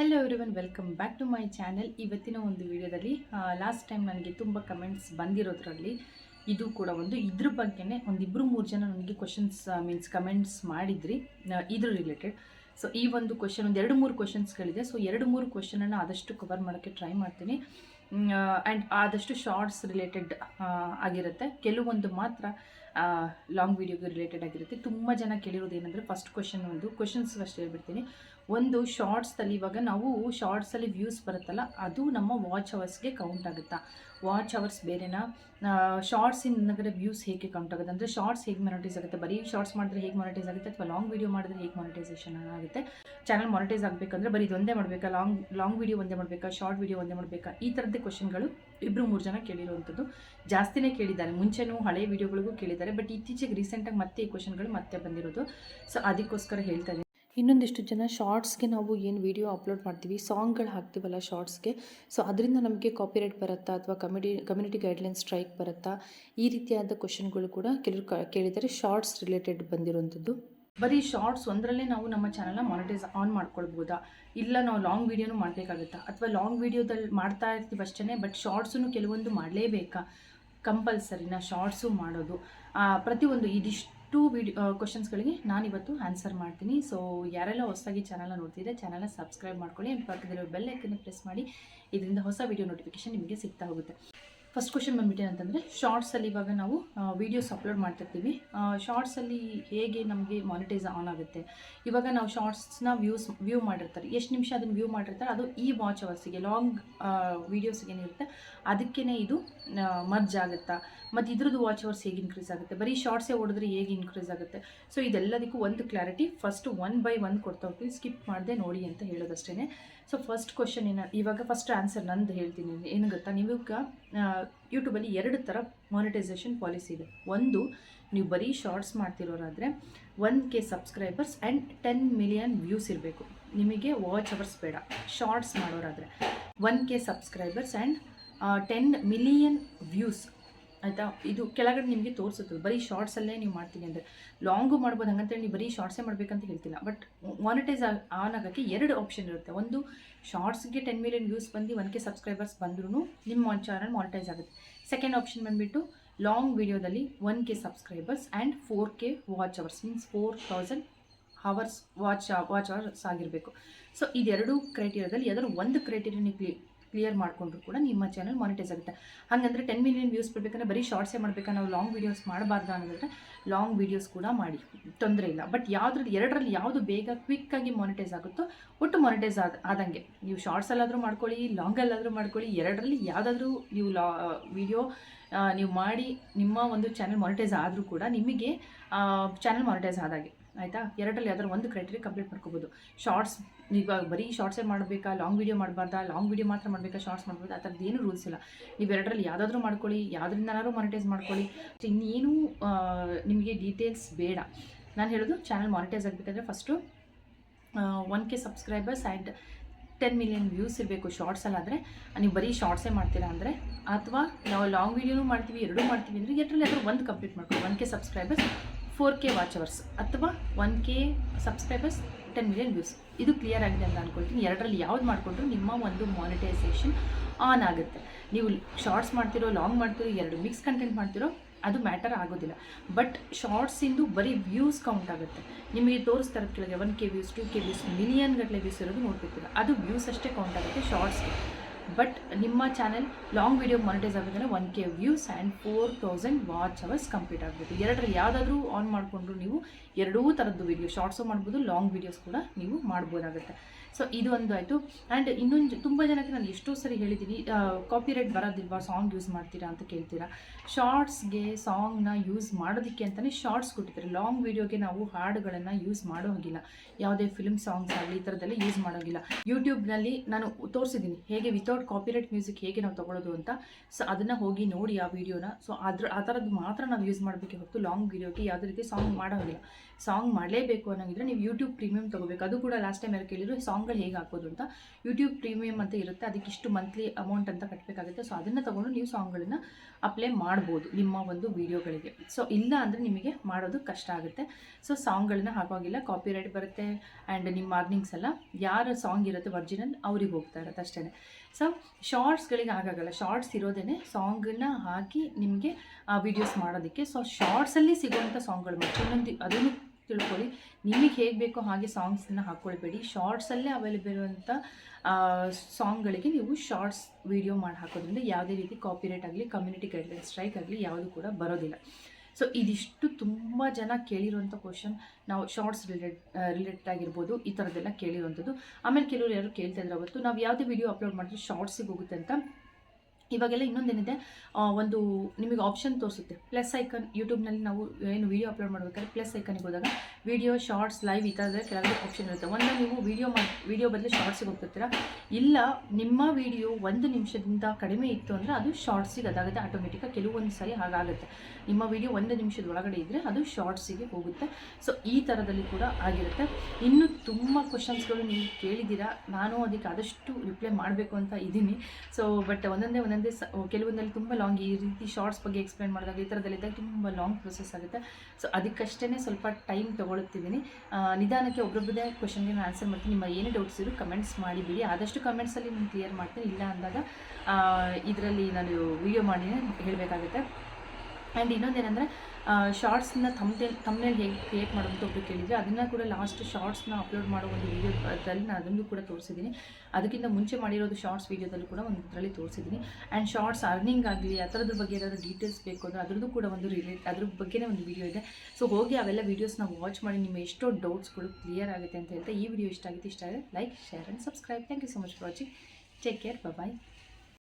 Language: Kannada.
Hello everyone welcome back to my channel ಇವತ್ತಿನ ಒಂದು ವಿಡಿಯೋದಲ್ಲಿ ಲಾಸ್ಟ್ ಟೈಮ್ ನನಗೆ ತುಂಬ ಕಮೆಂಟ್ಸ್ ಬಂದಿರೋದ್ರಲ್ಲಿ ಇದು ಕೂಡ ಒಂದು ಇದ್ರ ಬಗ್ಗೆನೇ ಒಂದಿಬ್ಬರು ಮೂರು ಜನ ನನಗೆ ಕ್ವಶನ್ಸ್ ಮೀನ್ಸ್ ಕಮೆಂಟ್ಸ್ ಮಾಡಿದ್ರಿ ಇದ್ರ ರಿಲೇಟೆಡ್ ಸೊ ಈ ಒಂದು ಕ್ವಶನ್ ಒಂದು ಎರಡು ಮೂರು ಕ್ವಶನ್ಸ್ಗಳಿದೆ ಸೊ ಎರಡು ಮೂರು ಕ್ವಶನನ್ನು ಆದಷ್ಟು ಕವರ್ ಮಾಡೋಕ್ಕೆ ಟ್ರೈ ಮಾಡ್ತೀನಿ. ಆ್ಯಂಡ್ ಆದಷ್ಟು ಶಾರ್ಟ್ಸ್ ರಿಲೇಟೆಡ್ ಆಗಿರುತ್ತೆ. ಕೆಲವೊಂದು ಮಾತ್ರ ಲಾಂಗ್ ವೀಡಿಯೋಗೆ ರಿಲೇಟೆಡ್ ಆಗಿರುತ್ತೆ. ತುಂಬ ಜನ ಕೇಳಿರೋದು ಏನಂದರೆ ಫಸ್ಟ್ ಕ್ವಶನ್ ಒಂದು. ಕ್ವಶನ್ಸ್ ಅಷ್ಟು ಹೇಳ್ಬಿಡ್ತೀನಿ. ಒಂದು ಶಾರ್ಟ್ಸಲ್ಲಿ ಇವಾಗ ನಾವು ಶಾರ್ಟ್ಸಲ್ಲಿ ವ್ಯೂಸ್ ಬರುತ್ತಲ್ಲ, ಅದು ನಮ್ಮ ವಾಚ್ ಅವರ್ಸ್ಗೆ ಕೌಂಟ್ ಆಗುತ್ತಾ? ವಾಚ್ ಅವರ್ಸ್ ಬೇರೆನಾ? ಶಾರ್ಟ್ಸ್ ನಗರ ವ್ಯೂಸ್ ಹೇಗೆ ಕೌಂಟ್ ಆಗುತ್ತೆ? ಅಂದರೆ ಶಾರ್ಟ್ಸ್ ಹೇಗೆ ಮೊನಿಟೈಸ್ ಆಗುತ್ತೆ? ಬರೀ ಶಾರ್ಟ್ಸ್ ಮಾಡಿದ್ರೆ ಹೇಗೆ ಮೊನಿಟೈಸ್ ಆಗುತ್ತೆ? ಅಥವಾ ಲಾಂಗ್ ವೀಡಿಯೋ ಮಾಡಿದ್ರೆ ಹೇಗೆ ಮಾನಿಟೈಸೇಷನ್ ಆಗುತ್ತೆ? ಚಾನಲ್ ಮೊನಿಟೈಸ್ ಆಗಬೇಕಂದ್ರೆ ಬರೀ ಇದೊಂದೇ ಮಾಡಬೇಕಾ? ಲಾಂಗ್ ಲಾಂಗ್ ವೀಡಿಯೋ ಒಂದೇ ಮಾಡಬೇಕಾ? ಶಾರ್ಟ್ ವೀಡಿಯೋ ಒಂದೇ ಮಾಡಬೇಕಾ? ಈ ಥರದ್ದೇ ಕ್ವಶನ್ಗಳು ಇಬ್ಬರು ಮೂರು ಜನ ಕೇಳಿರುವಂಥದ್ದು. ಜಾಸ್ತಿನೇ ಕೇಳಿದ್ದಾರೆ. ಮುಂಚೆನೂ ಹಳೆ ವಿಡಿಯೋಗಳಿಗೂ ಕೇಳಿದ್ದಾರೆ. ಬಟ್ ಇತ್ತೀಚೆಗೆ ರೀಸೆಂಟಾಗಿ ಮತ್ತೆ ಈ ಕ್ವಶನ್ಗಳು ಮತ್ತೆ ಬಂದಿರೋದು. ಸೊ ಅದಕ್ಕೋಸ್ಕರ ಹೇಳ್ತಾ ಇದ್ದೀನಿ. ಇನ್ನೊಂದಿಷ್ಟು ಜನ ಶಾರ್ಟ್ಸ್ಗೆ ನಾವು ಏನು ವಿಡಿಯೋ ಅಪ್ಲೋಡ್ ಮಾಡ್ತೀವಿ ಸಾಂಗ್ಗಳು ಹಾಕ್ತೀವಲ್ಲ ಶಾರ್ಟ್ಸ್ಗೆ ಸೊ ಅದರಿಂದ ನಮಗೆ ಕಾಪಿರೈಟ್ ಬರುತ್ತಾ ಅಥವಾ ಕಮಿಡಿ ಕಮ್ಯುನಿಟಿ ಗೈಡ್ಲೈನ್ ಸ್ಟ್ರೈಕ್ ಬರುತ್ತಾ? ಈ ರೀತಿಯಾದ ಕ್ವಶನ್ಗಳು ಕೂಡ ಕೆಲವರು ಕೇಳಿದರೆ ಶಾರ್ಟ್ಸ್ ರಿಲೇಟೆಡ್ ಬಂದಿರುವಂಥದ್ದು. ಬರೀ ಶಾರ್ಟ್ಸ್ ಒಂದರಲ್ಲೇ ನಾವು ನಮ್ಮ ಚಾನಲ್ನ ಮಾನಿಟೈಸ್ ಆನ್ ಮಾಡ್ಕೊಳ್ಬೋದಾ? ಇಲ್ಲ ನಾವು ಲಾಂಗ್ ವೀಡಿಯೋನು ಮಾಡಬೇಕಾಗುತ್ತಾ? ಅಥವಾ ಲಾಂಗ್ ವೀಡಿಯೋದಲ್ಲಿ ಮಾಡ್ತಾ ಇರ್ತೀವಿ ಅಷ್ಟೇ ಬಟ್ ಶಾರ್ಟ್ಸನ್ನು ಕೆಲವೊಂದು ಮಾಡಲೇಬೇಕಾ? ಕಂಪಲ್ಸರಿನ ಶಾರ್ಟ್ಸು ಮಾಡೋದು. ಪ್ರತಿಯೊಂದು ಇದಿಷ್ಟು ವಿಡಿಯೋ ಕ್ವಶನ್ಸ್ಗಳಿಗೆ ನಾನಿವತ್ತು ಆನ್ಸರ್ ಮಾಡ್ತೀನಿ. ಸೊ ಯಾರೆಲ್ಲ ಹೊಸದಾಗಿ ಚಾನಲ್ನ ನೋಡ್ತಿದ್ರೆ ಚಾನಲ್ನ ಸಬ್ಸ್ಕ್ರೈಬ್ ಮಾಡ್ಕೊಳ್ಳಿ. ಆ್ಯಂಡ್ ಪಕ್ಕದಲ್ಲಿರೋ ಬೆಲ್ ಪ್ರೆಸ್ ಮಾಡಿ. ಇದರಿಂದ ಹೊಸ ವಿಡಿಯೋ ನೋಟಿಫಿಕೇಶನ್ ನಿಮಗೆ ಸಿಗ್ತಾ ಹೋಗುತ್ತೆ. ಫಸ್ಟ್ ಕ್ವಶನ್ ಬಂದ್ಬಿಟ್ಟು ಅಂತಂದರೆ ಶಾರ್ಟ್ಸಲ್ಲಿ ಇವಾಗ ನಾವು ವೀಡಿಯೋಸ್ ಅಪ್ಲೋಡ್ ಮಾಡ್ತಿರ್ತೀವಿ. ಶಾರ್ಟ್ಸಲ್ಲಿ ಹೇಗೆ ನಮಗೆ ಮಾನಿಟೈಸ್ ಆನ್ ಆಗುತ್ತೆ? ಇವಾಗ ನಾವು ಶಾರ್ಟ್ಸ್ನ ವ್ಯೂಸ್ ವ್ಯೂ ಮಾಡಿರ್ತಾರೆ. ಎಷ್ಟು ನಿಮಿಷ ಅದನ್ನು ವ್ಯೂ ಮಾಡಿರ್ತಾರೆ, ಅದು ಈ ವಾಚ್ ಅವರ್ಸಿಗೆ ಲಾಂಗ್ ವೀಡಿಯೋಸ್ಗೆ ಏನಿರುತ್ತೆ ಅದಕ್ಕೇ ಇದು ಮರ್ಜ್ ಆಗುತ್ತಾ? ಮತ್ತು ಇದ್ರದ್ದು ವಾಚ್ ಅವರ್ಸ್ ಹೇಗೆ ಇನ್ಕ್ರೀಸ್ ಆಗುತ್ತೆ? ಬರೀ ಶಾರ್ಟ್ಸೇ ಹೊಡೆದ್ರೆ ಹೇಗೆ ಇನ್ಕ್ರೀಸ್ ಆಗುತ್ತೆ? ಸೊ ಇದೆಲ್ಲದಕ್ಕೂ ಒಂದು clarity first one by one ಕೊಡ್ತಾ ಹೋಗ್ತೀವಿ ಸ್ಕಿಪ್ ಮಾಡದೆ ನೋಡಿ ಅಂತ ಹೇಳೋದಷ್ಟೇ ಸೊ ಫಸ್ಟ್ ಕ್ವಶನ್ ಏನ, ಇವಾಗ ಫಸ್ಟ್ ಆನ್ಸರ್ ನಂದು ಹೇಳ್ತೀನಿ. ಏನು ಗೊತ್ತಾ? ನೀವು ಯೂಟ್ಯೂಬಲ್ಲಿ ಎರಡು ಥರ ಮಾನಿಟೈಸೇಷನ್ ಪಾಲಿಸಿ ಇದೆ. ಒಂದು, ನೀವು ಬರೀ shorts ಮಾಡ್ತಿರೋರಾದರೆ one K subscribers and ten million views ಇರಬೇಕು. ನಿಮಗೆ ವಾಚ್ ಅವರ್ಸ್ ಬೇಡ. Shorts ಮಾಡೋರಾದರೆ one K subscribers and ten million views ಆಯಿತಾ? ಇದು ಕೆಳಗಡೆ ನಿಮಗೆ ತೋರಿಸುತ್ತೆ ಬರೀ ಶಾರ್ಟ್ಸಲ್ಲೇ ನೀವು ಮಾಡ್ತೀನಿ ಅಂದರೆ. ಲಾಂಗು ಮಾಡ್ಬೋದು ಹಂಗಂತೇಳಿ ನೀವು ಬರೀ ಶಾರ್ಟ್ಸೇ ಮಾಡಬೇಕಂತ ಹೇಳ್ತಿಲ್ಲ. ಬಟ್ ಮಾನಿಟೈಸ್ ಆನ್ ಆಗೋಕ್ಕೆ ಎರಡು ಆಪ್ಷನ್ ಇರುತ್ತೆ. ಒಂದು ಶಾರ್ಟ್ಸ್ಗೆ ಟೆನ್ ಮಿಲಿಯನ್ ವ್ಯೂಸ್ ಬಂದು ಒನ್ ಕೆ ಸಬ್ಸ್ಕ್ರೈಬರ್ಸ್ ಬಂದ್ರೂ ನಿಮ್ಮ ಚಾನಲ್ ಮಾನಿಟೈಸ್ ಆಗುತ್ತೆ. ಸೆಕೆಂಡ್ ಆಪ್ಷನ್ ಬಂದುಬಿಟ್ಟು ಲಾಂಗ್ ವೀಡಿಯೋದಲ್ಲಿ one K subscribers and four K watch hours means four thousand hours watch watch hours ಆಗಿರಬೇಕು. ಸೊ ಇದೆರಡು ಕ್ರೈಟೀರಿಯಾದಲ್ಲಿ ಯಾವ್ದಾದ್ರು ಒಂದು ಕ್ರೈಟೀರಿಯಾ ನೀವು ಕ್ಲಿಯರ್ ಮಾಡಿಕೊಂಡ್ರು ಕೂಡ ನಿಮ್ಮ ಚಾನಲ್ ಮಾನಿಟೈಸ್ ಆಗುತ್ತೆ. ಹಾಗಂದರೆ ಟೆನ್ ಮಿಲಿಯನ್ ವ್ಯೂಸ್ ಬರಬೇಕಂದ್ರೆ ಬರೀ ಶಾರ್ಟ್ಸೇ ಮಾಡಬೇಕಾ? ನಾವು ಲಾಂಗ್ ವೀಡಿಯೋಸ್ ಮಾಡಬಾರ್ದು ಅನ್ನೋದ್ರೆ ಲಾಂಗ್ ವೀಡಿಯೋಸ್ ಕೂಡ ಮಾಡಿ. ತೊಂದರೆ ಇಲ್ಲ. ಬಟ್ ಯಾವುದ್ರಲ್ಲಿ, ಎರಡರಲ್ಲಿ ಯಾವುದು ಬೇಗ ಕ್ವಿಕ್ಕಾಗಿ ಮಾನಿಟೈಸ್ ಆಗುತ್ತೋ ಒಟ್ಟು ಮಾನಿಟೈಸ್ ಆದ, ಆದಂಗೆ. ನೀವು ಶಾರ್ಟ್ಸಲ್ಲಾದರೂ ಮಾಡ್ಕೊಳ್ಳಿ ಲಾಂಗಲ್ಲಾದರೂ ಮಾಡ್ಕೊಳ್ಳಿ, ಎರಡರಲ್ಲಿ ಯಾವುದಾದ್ರೂ ನೀವು ಲಾ ವಿಡಿಯೋ ನೀವು ಮಾಡಿ ನಿಮ್ಮ ಒಂದು ಚಾನಲ್ ಮಾನಿಟೈಸ್ ಆದರೂ ಕೂಡ ನಿಮಗೆ ಚಾನಲ್ ಮಾನಿಟೈಸ್ ಆದಾಗೆ. ಆಯಿತಾ? ಎರಡರಲ್ಲಿ ಯಾವ್ದಾದ್ರು ಒಂದು ಕ್ರೈಟೀರಿಯಾ ಕಂಪ್ಲೀಟ್ ಮಾಡ್ಕೋಬೋದು. ಶಾರ್ಟ್ಸ್ ಇವಾಗ ಬರೀ ಶಾರ್ಟ್ಸೇ ಮಾಡಬೇಕಾ? ಲಾಂಗ್ ವೀಡಿಯೋ ಮಾಡಬಾರ್ದಾ? ಲಾಂಗ್ ವೀಡಿಯೋ ಮಾತ್ರ ಮಾಡಬೇಕಾ? ಶಾರ್ಟ್ಸ್ ಮಾಡ್ಬೋದು ಆ ಥರದ್ದು ಏನು ರೂಲ್ಸ್ ಇಲ್ಲ. ನೀವು ಎರಡರಲ್ಲಿ ಯಾವುದಾದ್ರೂ ಮಾಡ್ಕೊಳ್ಳಿ ಯಾವುದ್ರಿಂದನಾದ್ರೂ ಮಾನಿಟೈಸ್ ಮಾಡ್ಕೊಳ್ಳಿ. ಇನ್ನೇನು ನಿಮಗೆ ಡೀಟೇಲ್ಸ್ ಬೇಡ. ನಾನು ಹೇಳೋದು ಚಾನಲ್ ಮಾನಿಟೈಸ್ ಆಗಬೇಕಾದ್ರೆ first one K subscribers and ten million views ಇರಬೇಕು ಶಾರ್ಟ್ಸಲ್ಲಾದರೆ ನೀವು ಬರೀ ಶಾರ್ಟ್ಸೇ ಮಾಡ್ತೀರಾ ಅಂದರೆ, ಅಥವಾ ನಾವು ಲಾಂಗ್ ವೀಡಿಯೋನೂ ಮಾಡ್ತೀವಿ, ಎರಡೂ ಮಾಡ್ತೀವಿ ಅಂದರೆ, ಎರಡರಲ್ಲಿ ಆದರೂ ಒಂದು ಕಂಪ್ಲೀಟ್ ಮಾಡ್ಕೊಳ್ಳಿ. One K subscribers four K watch hours ಅಥವಾ one K subscribers ten million views ಇದು ಕ್ಲಿಯರ್ ಆಗಿದೆ ಅಂತ ಅನ್ಕೊಳ್ತೀನಿ. ಎರಡರಲ್ಲಿ ಯಾವ್ದು ಮಾಡಿಕೊಂಡ್ರು ನಿಮ್ಮ ಒಂದು ಮಾನಿಟೈಸೇಷನ್ ಆನ್ ಆಗುತ್ತೆ. ನೀವು ಶಾರ್ಟ್ಸ್ ಮಾಡ್ತಿರೋ ಲಾಂಗ್ ಮಾಡ್ತಿರೋ, ಎರಡು ಮಿಕ್ಸ್ ಕಂಟೆಂಟ್ ಮಾಡ್ತಿರೋ, ಅದು ಮ್ಯಾಟರ್ ಆಗೋದಿಲ್ಲ. ಬಟ್ ಶಾರ್ಟ್ಸಿಂದು ಬರೀ ವ್ಯೂಸ್ ಕೌಂಟ್ ಆಗುತ್ತೆ. ನಿಮಗೆ ತೋರಿಸ್ತಾರೆ ಕೆಳಗೆ one K views two K views million ಗಟ್ಟಲೆ ವ್ಯೂಸ್ ಇರೋದು ನೋಡ್ತಿರ್ತೀರ. ಅದು ವ್ಯೂಸ್ ಅಷ್ಟೇ ಕೌಂಟ್ ಆಗುತ್ತೆ ಶಾರ್ಟ್ಸ್ಗೆ ಬಟ್ ನಿಮ್ಮ ಚಾನೆಲ್ ಲಾಂಗ್ ವಿಡಿಯೋ ಮಾನಿಟೈಸ್ ಆಗಬೇಕಂದ್ರೆ one K views and four thousand watch hours complete ಆಗಬೇಕು ಎರಡರಲ್ಲಿ ಯಾವುದಾದ್ರೂ ಆನ್ ಮಾಡಿಕೊಂಡ್ರು ನೀವು ಎರಡೂ ಥರದ್ದು ವಿಡಿಯೋ ಶಾರ್ಟ್ಸು ಮಾಡ್ಬೋದು ಲಾಂಗ್ ವೀಡಿಯೋಸ್ ಕೂಡ ನೀವು ಮಾಡ್ಬೋದಾಗುತ್ತೆ. ಸೊ ಇದು ಒಂದು ಆಯಿತು. ಆ್ಯಂಡ್ ಇನ್ನೊಂದು ತುಂಬ ಜನಕ್ಕೆ ನಾನು ಎಷ್ಟೋ ಸರಿ ಹೇಳಿದ್ದೀನಿ ಕಾಪಿರೈಟ್ ಬರೋದಿಲ್ವಾ ಸಾಂಗ್ ಯೂಸ್ ಮಾಡ್ತೀರಾ ಅಂತ ಕೇಳ್ತೀರಾ? ಶಾರ್ಟ್ಸ್ಗೆ ಸಾಂಗ್ನ ಯೂಸ್ ಮಾಡೋದಕ್ಕೆ ಅಂತಲೇ ಶಾರ್ಟ್ಸ್ ಕೊಟ್ಟಿದ್ದಾರೆ. ಲಾಂಗ್ ವೀಡಿಯೋಗೆ ನಾವು ಹಾಡುಗಳನ್ನು ಯೂಸ್ ಮಾಡೋ ಹಾಗಿಲ್ಲ ಯಾವುದೇ ಫಿಲ್ಮ್ ಸಾಂಗ್ಸ್ ಆಗಲಿ, ಈ ಥರದ್ದೆಲ್ಲ ಯೂಸ್ ಮಾಡೋಂಗಿಲ್ಲ. ಯೂಟ್ಯೂಬ್ನಲ್ಲಿ ನಾನು ತೋರಿಸಿದ್ದೀನಿ ಹೇಗೆ ವಿತೌಟ್ ಕಾಪಿರೈಟ್ ಮ್ಯೂಸಿಕ್ ಹೇಗೆ ನಾವು ತೊಗೊಳೋದು ಅಂತ. ಸೊ ಅದನ್ನು ಹೋಗಿ ನೋಡಿ ಆ ವಿಡಿಯೋನ ಸೊ ಅದ್ರ, ಆ ಥರದ್ದು ಮಾತ್ರ ನಾವು ಯೂಸ್ ಮಾಡಬೇಕು ಹೊರತು ಲಾಂಗ್ ವೀಡಿಯೋಗೆ ಯಾವುದೇ ರೀತಿ ಸಾಂಗ್ ಮಾಡೋಂಗಿಲ್ಲ. ಸಾಂಗ್ ಮಾಡಲೇಬೇಕು ಅನ್ನೋಂಗಿದ್ರೆ ನೀವು ಯೂಟ್ಯೂಬ್ ಪ್ರೀಮಿಯಮ್ ತೊಗೋಬೇಕು. ಅದು ಕೂಡ ಲಾಸ್ಟ್ ಟೈಮ್ ಯಾರು ಕೇಳಿದ್ರು ಸಾಂಗ್ಗಳು ಹೇಗೆ ಹಾಕೋದು ಅಂತ? ಯೂಟ್ಯೂಬ್ ಪ್ರೀಮಿಯಮ್ ಅಂತ ಇರುತ್ತೆ. ಅದಕ್ಕೆ ಇಷ್ಟು ಮಂತ್ಲಿ ಅಮೌಂಟ್ ಅಂತ ಕಟ್ಟಬೇಕಾಗುತ್ತೆ ಸೊ ಅದನ್ನು ತೊಗೊಂಡು ನೀವು ಸಾಂಗ್ಗಳನ್ನು ಅಪ್ಲೈ ಮಾಡ್ಬೋದು ನಿಮ್ಮ ಒಂದು ವೀಡಿಯೋಗಳಿಗೆ ಸೊ ಇಲ್ಲ ಅಂದರೆ ನಿಮಗೆ ಮಾಡೋದು ಕಷ್ಟ ಆಗುತ್ತೆ. ಸೊ ಸಾಂಗ್ಗಳನ್ನ ಹಾಕೋಗಿಲ್ಲ. ಕಾಪಿರೈಟ್ ಬರುತ್ತೆ. ಆ್ಯಂಡ್ ನಿಮ್ಮ ಅರ್ನಿಂಗ್ಸ್ ಎಲ್ಲ ಯಾರ ಸಾಂಗ್ ಇರುತ್ತೆ ಒರಿಜಿನಲ್ ಅವ್ರಿಗೆ ಹೋಗ್ತಾ ಇರುತ್ತೆ ಅಷ್ಟೇ ಸೊ ಶಾರ್ಟ್ಸ್ಗಳಿಗೆ ಆಗಾಗಲ್ಲ. ಶಾರ್ಟ್ಸ್ ಇರೋದೇ ಸಾಂಗನ್ನು ಹಾಕಿ ನಿಮಗೆ ವೀಡಿಯೋಸ್ ಮಾಡೋದಕ್ಕೆ. ಸೊ ಶಾರ್ಟ್ಸಲ್ಲಿ ಸಿಗುವಂಥ ಸಾಂಗ್ಗಳು ಮತ್ತು ಇನ್ನೊಂದು ಅದನ್ನು ತಿಳ್ಕೊಳ್ಳಿ. ನಿಮಗೆ ಹೇಗೆ ಬೇಕೋ ಹಾಗೆ ಸಾಂಗ್ಸನ್ನು ಹಾಕ್ಕೊಳ್ಬೇಡಿ ಶಾರ್ಟ್ಸಲ್ಲೇ ಅವೈಲೇಬಲ್ ಇರುವಂಥ ಸಾಂಗ್ಗಳಿಗೆ ನೀವು ಶಾರ್ಟ್ಸ್ ವೀಡಿಯೋ ಮಾಡಿ ಹಾಕೋದ್ರಿಂದ ಯಾವುದೇ ರೀತಿ ಕಾಪಿರೇಟ್ ಆಗಲಿ ಕಮ್ಯುನಿಟಿ ಗೈಡ್ಲೈನ್ ಸ್ಟ್ರೈಕ್ ಆಗಲಿ ಯಾವುದು ಕೂಡ ಬರೋದಿಲ್ಲ. ಸೊ ಇದಿಷ್ಟು ತುಂಬ ಜನ ಕೇಳಿರುವಂಥ ಕ್ವಶನ್ ನಾವು ಶಾರ್ಟ್ಸ್ ರಿಲೇಟ್ ರಿಲೇಟೆಡ್ ಆಗಿರ್ಬೋದು, ಈ ಥರದ್ದೆಲ್ಲ ಕೇಳಿರುವಂಥದ್ದು. ಆಮೇಲೆ ಕೆಲವರು ಯಾರು ಕೇಳ್ತಾ ಇದ್ರು ಅವತ್ತು ನಾವು ಯಾವುದೇ ವಿಡಿಯೋ ಅಪ್ಲೋಡ್ ಮಾಡಿದ್ರೆ ಶಾರ್ಟ್ಸಿಗೆ ಹೋಗುತ್ತೆ ಅಂತ. ಇವಾಗೆಲ್ಲ ಇನ್ನೊಂದೇನಿದೆ ಒಂದು ನಿಮಗೆ ಆಪ್ಷನ್ ತೋರಿಸುತ್ತೆ. ಪ್ಲಸ್ ಐಕನ್ ಯೂಟ್ಯೂಬ್ನಲ್ಲಿ ನಾವು ಏನು ವೀಡಿಯೋ ಅಪ್ಲೋಡ್ ಮಾಡಬೇಕಾದ್ರೆ ಪ್ಲಸ್ ಐಕನಿಗೆ ಹೋದಾಗ ವಿಡಿಯೋ ಶಾರ್ಟ್ಸ್ ಲೈವ್ ಈ ಥರದ ಕೆಲವೊಂದು ಆಪ್ಷನ್ ಇರುತ್ತೆ. ಒಂದು ನೀವು ವಿಡಿಯೋ ಮಾಡಿ ವಿಡಿಯೋ ಬದಲು ಶಾರ್ಟ್ಸಿಗೆ ಹೋಗ್ತಿರ್ತೀರ? ಇಲ್ಲ, ನಿಮ್ಮ ವಿಡಿಯೋ ಒಂದು ನಿಮಿಷದಿಂದ ಕಡಿಮೆ ಇತ್ತು ಅಂದರೆ ಅದು ಶಾರ್ಟ್ಸಿಗೆ ಅದಾಗುತ್ತೆ. ಆಟೋಮೆಟಿಕಾಗಿ ಕೆಲವೊಂದು ಸರಿ ಹಾಗಾಗುತ್ತೆ. ನಿಮ್ಮ ವಿಡಿಯೋ ಒಂದು ನಿಮಿಷದ ಒಳಗಡೆ ಇದ್ದರೆ ಅದು ಶಾರ್ಟ್ಸಿಗೆ ಹೋಗುತ್ತೆ. ಸೊ ಈ ಥರದಲ್ಲಿ ಕೂಡ ಆಗಿರುತ್ತೆ. ಇನ್ನು ತುಂಬ ಕ್ವಶನ್ಸ್ಗಳು ನೀವು ಕೇಳಿದ್ದೀರಾ? ನಾನು ಅದಕ್ಕೆ ಆದಷ್ಟು ರಿಪ್ಲೈ ಮಾಡಬೇಕು ಅಂತ ಇದ್ದೀನಿ. ಸೊ ಬಟ್ ಒಂದೊಂದೇ ಒಂದೊಂದೇ ಸ ಕೆಲವೊಂದಲ್ಲಿ ತುಂಬ ಲಾಂಗ್ ಈ ರೀತಿ ಶಾರ್ಟ್ಸ್ ಬಗ್ಗೆ ಎಕ್ಸ್ಪ್ಲೇನ್ ಮಾಡಿದಾಗ ಈ ಥರದಲ್ಲಿದ್ದಾಗ ತುಂಬ ಲಾಂಗ್ ಪ್ರೊಸೆಸ್ ಆಗುತ್ತೆ. ಸೊ ಅದಕ್ಕಷ್ಟೇ ಸ್ವಲ್ಪ ಟೈಮ್ ತೊಗೊಳುತ್ತಿದ್ದೀನಿ ನಿಧಾನಕ್ಕೆ ಒಬ್ಬೊಬ್ಬರದೇ ಕ್ವಶನ್ಗೆ ನಾನು ಆನ್ಸರ್ ಮಾಡ್ತೀನಿ. ನಿಮ್ಮ ಏನೇ ಡೌಟ್ಸ್ ಇರೋ ಕಮೆಂಟ್ಸ್ ಮಾಡಿಬಿಡಿ ಆದಷ್ಟು ಕಮೆಂಟ್ಸಲ್ಲಿ ನಾನು ಕ್ಲಿಯರ್ ಮಾಡ್ತೀನಿ. ಇಲ್ಲ ಅಂದಾಗ ಇದರಲ್ಲಿ ನಾನು ವಿಡಿಯೋ ಮಾಡಿ ಹೇಳಬೇಕಾಗುತ್ತೆ. ಆ್ಯಂಡ್ ಇನ್ನೊಂದೇನೆಂದರೆ ಶಾರ್ಟ್ಸ್ನ ತಮ್ಮದೇ ತಮ್ಮನೇಲಿ ಹೇಗೆ ಕ್ರಿಯೇಟ್ ಮಾಡೋದು ಒಬ್ಬರು ಕೇಳಿದರೆ. ಅದನ್ನು ಕೂಡ ಲಾಸ್ಟ್ ಶಾರ್ಟ್ಸ್ನ ಅಪ್ಲೋಡ್ ಮಾಡೋ ಒಂದು ವೀಡಿಯೋದಲ್ಲಿ ನಾನು ಅದನ್ನು ಕೂಡ ತೋರಿಸಿದ್ದೀನಿ. ಅದಕ್ಕಿಂತ ಮುಂಚೆ ಮಾಡಿರೋದು ಶಾರ್ಟ್ಸ್ ವೀಡಿಯೋದಲ್ಲೂ ಕೂಡ ಒಂದು ಇದರಲ್ಲಿ ತೋರಿಸಿದ್ದೀನಿ. ಆ್ಯಂಡ್ ಶಾರ್ಟ್ಸ್ ಅರ್ನಿಂಗ್ ಆಗಲಿ, ಆ ಥರದ ಬಗ್ಗೆ ಏನಾದರೂ ಡೀಟೇಲ್ಸ್ ಬೇಕು ಅಂದರೆ ಅದ್ರದ್ದು ಕೂಡ ಒಂದು ರಿಲೇಟ್ ಅದ್ರ ಬಗ್ಗೆನೇ ಒಂದು ವಿಡಿಯೋ ಇದೆ. ಸೊ ಹೋಗಿ ಅವೆಲ್ಲ ವೀಡಿಯೋಸ್ನ ವಾಚ್ ಮಾಡಿ ನಿಮ್ಮ ಎಷ್ಟೋ ಡೌಟ್ಸ್ಗಳು ಕ್ಲಿಯರ್ ಆಗುತ್ತೆ ಅಂತ ಹೇಳ್ತಾ ಈ ವಿಡಿಯೋ ಇಷ್ಟ ಆಗುತ್ತೆ, ಇಷ್ಟ ಆದರೆ like share and subscribe thank you so much for watching take care bye